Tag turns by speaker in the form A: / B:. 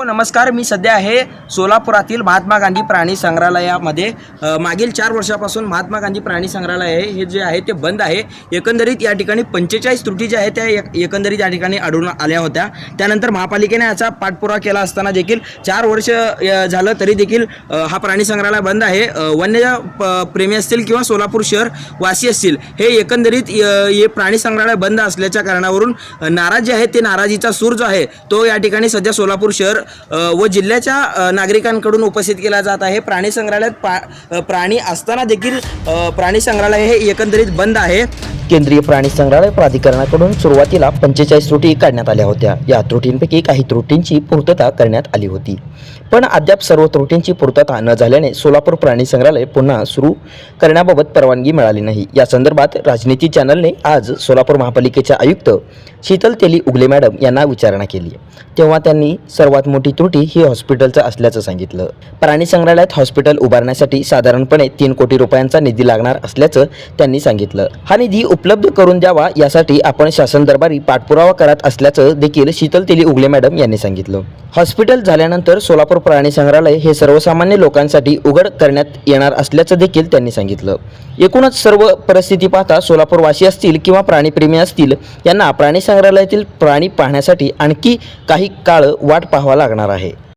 A: हो, नमस्कार. मी सध्या आहे सोलापुरातील महात्मा गांधी प्राणी संग्रहालयामध्ये. मागील चार वर्षापासून महात्मा गांधी प्राणी संग्रहालय आहे. हे जे आहे ते बंद आहे. एकंदरीत या ठिकाणी पंचेचाळीस त्रुटी ज्या आहेत त्या एकंदरीत या ठिकाणी आढळून आल्या होत्या. त्यानंतर महापालिकेने याचा पाठपुरावा केला असताना देखील चार वर्ष झालं तरी देखील हा प्राणी संग्रहालय बंद आहे. वन्य प- प्रेमी असतील किंवा सोलापूर शहर वासी असतील हे एकंदरीत हे प्राणी संग्रहालय बंद असल्याच्या कारणावरून नाराज जे आहे ते नाराजीचा सूर जो आहे तो या ठिकाणी सध्या सोलापूर शहर व जिल्ह्याच्या नागरिकांकडून उपस्थित केला जात आहे. प्राणी संग्रहालयात पा प्राणी असताना देखील प्राणी संग्रहालय हे एकंदरीत बंद आहे.
B: केंद्रीय प्राणी संग्रहालय प्राधिकरणाकडून सुरुवातीला पंचेचाळीस त्रुटी काढण्यात आल्या होत्या. या त्रुटींपैकी काही त्रुटींची पूर्तता करण्यात आली होती. पण अद्याप सर्व त्रुटींची पूर्तता न झाल्याने सोलापूर प्राणी संग्रहालय पुन्हा सुरू करण्याबाबत परवानगी मिळाली नाही. या संदर्भात राजनीती चॅनलने आज सोलापूर महापालिकेच्या आयुक्त शीतल तेली उगले मॅडम यांना विचारणा केली. तेव्हा त्यांनी सर्वात मोठी त्रुटी ही हॉस्पिटलचं असल्याचं सांगितलं. प्राणी संग्रहालयात हॉस्पिटल उभारण्यासाठी साधारणपणे तीन कोटी रुपयांचा निधी लागणार असल्याचं त्यांनी सांगितलं. हा निधी उपलब्ध करून द्यावा यासाठी आपण शासन दरबारी पाठपुरावा करत असल्याचं देखील शीतल तेली उगले मॅडम यांनी सांगितलं. हॉस्पिटल झाल्यानंतर सोलापूर प्राणी संग्रहालय हे सर्वसामान्य लोकांसाठी उघड करण्यात येणार असल्याचं देखील त्यांनी सांगितलं. एकूणच सर्व परिस्थिती पाहता सोलापूरवासी असतील किंवा प्राणीप्रेमी असतील यांना प्राणी संग्रहालयातील प्राणी पाहण्यासाठी आणखी काही काळ वाट पाहावा लागणार आहे.